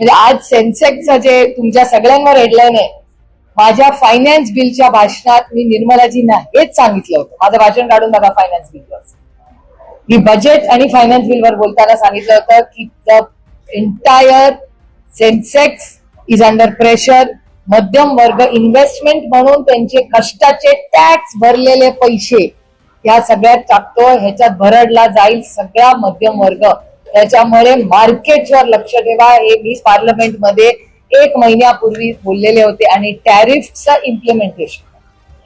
म्हणजे आज सेन्सेक्सचं जे तुमच्या सगळ्यांवर हेडलाईन आहे माझ्या फायनान्स बिलच्या भाषणात मी निर्मलाजींना हेच सांगितलं होतं. माझं भाषण काढून बघा फायनान्स बिलवर मी बजेट आणि फायनान्स बिलवर बोलताना सांगितलं होतं की the entire Sensex is under pressure मध्यम वर्ग इन्व्हेस्टमेंट म्हणून त्यांचे कष्टाचे टॅक्स भरलेले पैसे या सगळ्यात टाकतो ह्याच्यात भरडला जाईल सगळा मध्यम वर्ग. त्याच्यामुळे मार्केटवर लक्ष ठेवा. हे मी पार्लमेंटमध्ये एक महिन्यापूर्वी बोललेले होते आणि टॅरिफचं इम्प्लिमेंटेशन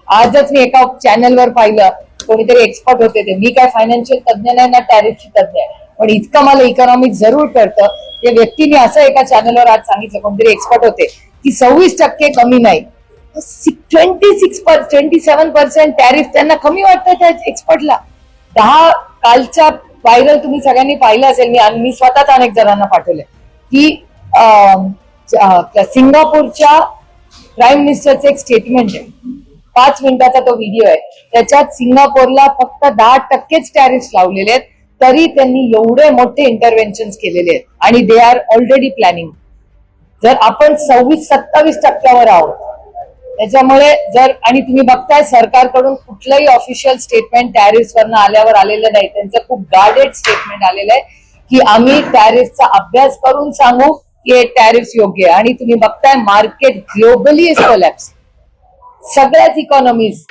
आजच मी एका चॅनलवर पाहिलं. कोणीतरी एक्सपर्ट होते ते. मी काय फायनान्शियल तज्ज्ञ नाही ना टॅरिफची तज्ञ आहे. पण इतकं मला इकॉनॉमिक जरूर कळतं. या व्यक्तीने असं एका चॅनलवर आज सांगितलं. कोणतरी एक्सपर्ट होते. की सव्वीस टक्के कमी नाही. Twenty six twenty seven percent tariff त्यांना कमी वाटतं त्या एक्सपर्टला दहा कालच्या व्हायरल तुम्ही सगळ्यांनी पाहिलं असेल मी मी स्वतःच अनेक जणांना पाठवले की सिंगापूरच्या प्राईम मिनिस्टरचं एक स्टेटमेंट आहे. पाच मिनिटाचा तो व्हिडिओ आहे. त्याच्यात सिंगापूरला फक्त दहा टक्केच टॅरिफ लावलेले आहेत तरी त्यांनी एवढे मोठे इंटरव्हेन्शन केलेले आहेत. आणि दे आर ऑलरेडी प्लॅनिंग जर आपण सव्वीस सत्तावीस टक्क्यावर आहोत त्याच्यामुळे जर आणि तुम्ही बघताय सरकारकडून कुठलंही ऑफिशियल स्टेटमेंट टॅरिफ वरनं आल्यावर आलेलं नाही. त्यांचं खूप गार्डेड स्टेटमेंट आलेलं आहे की आम्ही टॅरिफचा अभ्यास करून सांगू की हे टॅरिफ योग्य आहे. आणि तुम्ही बघताय मार्केट ग्लोबली इज कोलॅप्स सगळ्याच इकॉनॉमीज